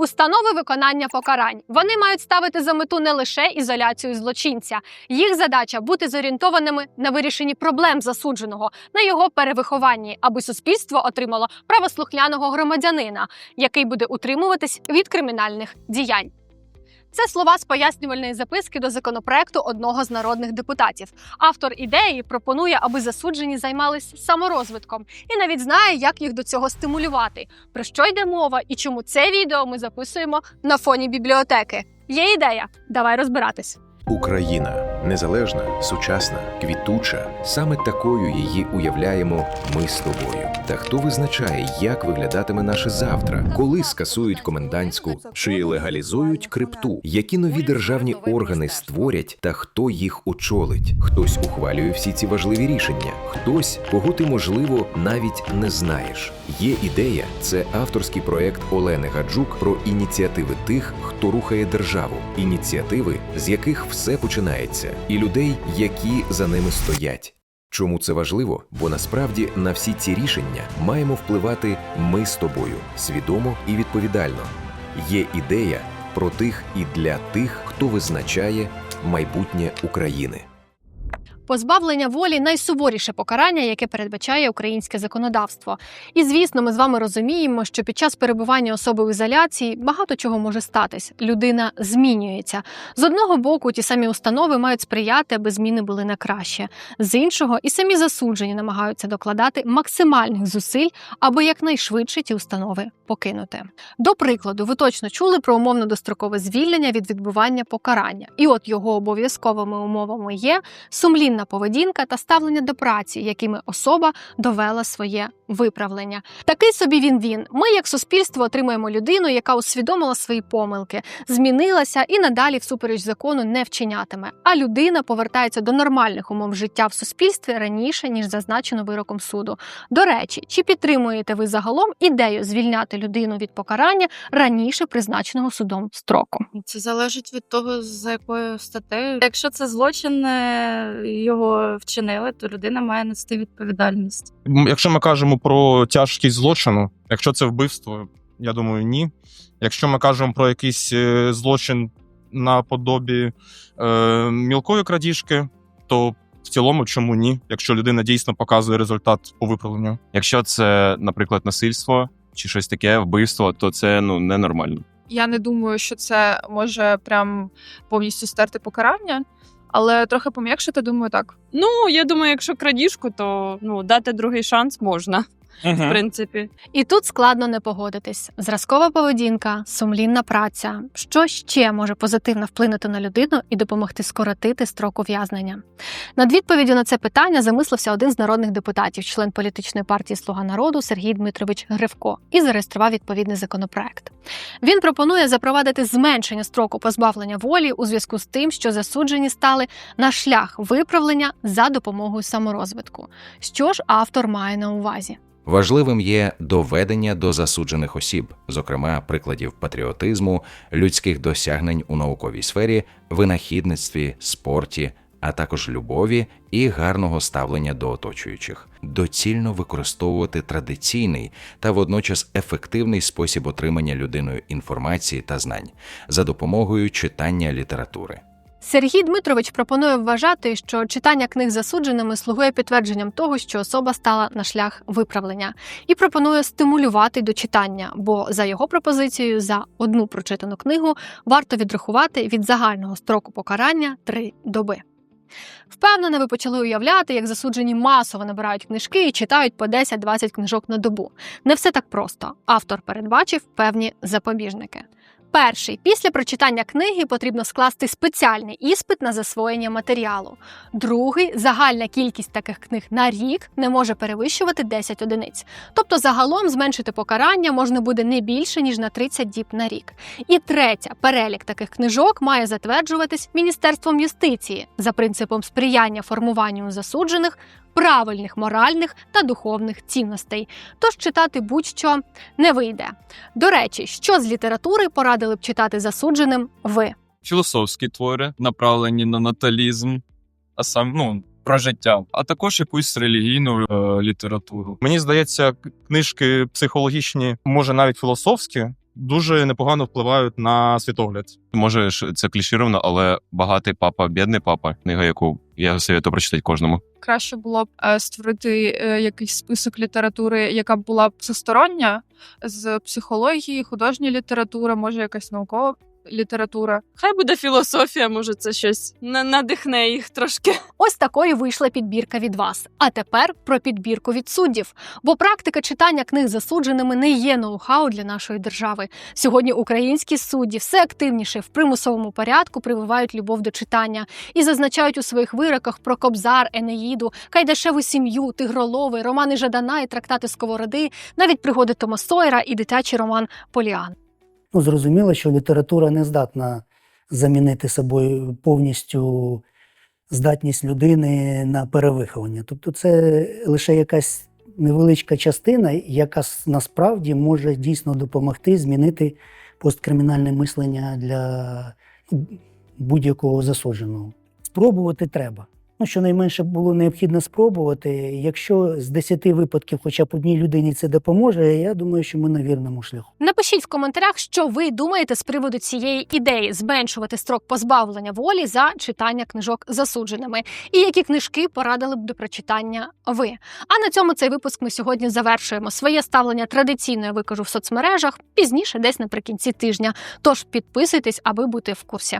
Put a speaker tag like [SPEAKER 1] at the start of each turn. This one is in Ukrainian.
[SPEAKER 1] Установи виконання покарань вони мають ставити за мету не лише ізоляцію злочинця. Їх задача бути зорієнтованими на вирішенні проблем засудженого, на його перевихованні, аби суспільство отримало правослухняного громадянина, який буде утримуватись від кримінальних діянь. Це слова з пояснювальної записки до законопроекту одного з народних депутатів. Автор ідеї пропонує, аби засуджені займались саморозвитком і навіть знає, як їх до цього стимулювати. Про що йде мова і чому це відео ми записуємо на фоні бібліотеки. Є ідея, давай розбиратись.
[SPEAKER 2] Україна незалежна, сучасна, квітуча. Саме такою її уявляємо ми з тобою. Та хто визначає, як виглядатиме наше завтра, коли скасують комендантську чи легалізують крипту, які нові державні органи створять та хто їх очолить? Хтось ухвалює всі ці важливі рішення, хтось, кого ти можливо навіть не знаєш. Є ідея це авторський проект Олени Гаджук про ініціативи тих, хто рухає державу, ініціативи, з яких все починається, і людей, які за ними стоять. Чому це важливо? Бо насправді на всі ці рішення маємо впливати ми з тобою свідомо і відповідально. Є ідея про тих і для тих, хто визначає майбутнє України.
[SPEAKER 1] Позбавлення волі найсуворіше покарання, яке передбачає українське законодавство. І звісно, ми з вами розуміємо, що під час перебування особи в ізоляції багато чого може статись. Людина змінюється. З одного боку, ті самі установи мають сприяти, аби зміни були на краще. З іншого, і самі засуджені намагаються докладати максимальних зусиль, аби якнайшвидше ті установи покинути. До прикладу, ви точно чули про умовно дострокове звільнення від відбування покарання, і от його обов'язковими умовами є сумлінна поведінка та ставлення до праці, якими особа довела своє виправлення. Такий собі він він. Ми, як суспільство, отримуємо людину, яка усвідомила свої помилки, змінилася і надалі всупереч закону не вчинятиме. А людина повертається до нормальних умов життя в суспільстві раніше ніж зазначено вироком суду. До речі, чи підтримуєте ви загалом ідею звільняти людину від покарання раніше призначеного судом строку?
[SPEAKER 3] Це залежить від того, за якою статтею. Якщо це злочин е, його вчинили, то людина має нести відповідальність.
[SPEAKER 4] Якщо ми кажемо про тяжкість злочину, якщо це вбивство, я думаю, ні. Якщо ми кажемо про якийсь е, злочин наподобі е, мілкої крадіжки, то в цілому чому ні, якщо людина дійсно показує результат по виправленню.
[SPEAKER 5] Якщо це, наприклад, насильство чи щось таке, вбивство, то це ну ненормально.
[SPEAKER 6] Я не думаю, що це може прям повністю стерти покарання, але трохи пом'якшити, думаю, так.
[SPEAKER 7] Ну, я думаю, якщо крадіжку, то ну дати другий шанс можна, в принципі.
[SPEAKER 1] І тут складно не погодитись. Зразкова поведінка, сумлінна праця. Що ще може позитивно вплинути на людину і допомогти скоротити строк ув'язнення? Над відповіддю на це питання замислився один з народних депутатів, член політичної партії Слуга народу Сергій Дмитрович Гривко, і зареєстрував відповідний законопроект. Він пропонує запровадити зменшення строку позбавлення волі у зв'язку з тим, що засуджені стали на шлях виправлення за допомогою саморозвитку. Що ж автор має на увазі?
[SPEAKER 2] Важливим є доведення до засуджених осіб, зокрема прикладів патріотизму, людських досягнень у науковій сфері, винахідництві, спорті, а також любові і гарного ставлення до оточуючих, доцільно використовувати традиційний та водночас ефективний спосіб отримання людиною інформації та знань за допомогою читання літератури.
[SPEAKER 1] Сергій Дмитрович пропонує вважати, що читання книг засудженими слугує підтвердженням того, що особа стала на шлях виправлення, і пропонує стимулювати до читання, бо за його пропозицією, за одну прочитану книгу варто відрахувати від загального строку покарання три доби. Впевнено, ви почали уявляти, як засуджені масово набирають книжки і читають по 10-20 книжок на добу. Не все так просто. Автор передбачив певні запобіжники. Перший після прочитання книги потрібно скласти спеціальний іспит на засвоєння матеріалу. Другий загальна кількість таких книг на рік не може перевищувати 10 одиниць. Тобто загалом зменшити покарання можна буде не більше ніж на 30 діб на рік. І третя перелік таких книжок має затверджуватись Міністерством юстиції за принципом сприяння формуванню засуджених правильних моральних та духовних цінностей. Тож читати будь-що не вийде. До речі, що з літератури порадили б читати засудженим ви?
[SPEAKER 8] філософські твори, направлені на наталізм, а сам ну про життя, а також якусь релігійну е, літературу.
[SPEAKER 4] Мені здається, книжки психологічні, може навіть філософські, дуже непогано впливають на світогляд.
[SPEAKER 5] Може, це клішировано, але багатий папа, бідний папа, книга, яку я советую прочитати кожному.
[SPEAKER 6] Краще було б е, створити е, якийсь список літератури, яка б була б всестороння з психології, художньої літератури, може якась наукова література.
[SPEAKER 7] Хай буде філософія, може, це щось на- надихне їх трошки.
[SPEAKER 1] Ось такою вийшла підбірка від вас. А тепер про підбірку від суддів. Бо практика читання книг засудженими не є ноу-хау для нашої держави. Сьогодні українські судді все активніше в примусовому порядку прививають любов до читання і зазначають у своїх вироках про Кобзар, Енеїду, Кайдашеву сім'ю, Тигролови, романи Жадана і трактати Сковороди, навіть пригоди Тома Сойера і дитячий роман Поліан.
[SPEAKER 9] Ну, зрозуміло, що література не здатна замінити собою повністю здатність людини на перевиховання. Тобто це лише якась невеличка частина, яка насправді може дійсно допомогти змінити посткримінальне мислення для ну, будь-якого засудженого. Спробувати треба. Ну, щонайменше було необхідно спробувати. Якщо з 10 випадків хоча б одній людині це допоможе, я думаю, що ми на вірному шляху.
[SPEAKER 1] Напишіть в коментарях, що ви думаєте з приводу цієї ідеї зменшувати строк позбавлення волі за читання книжок засудженими, і які книжки порадили б до прочитання ви. А на цьому цей випуск ми сьогодні завершуємо. Своє ставлення традиційно я викажу в соцмережах пізніше, десь наприкінці тижня. Тож підписуйтесь, аби бути в курсі.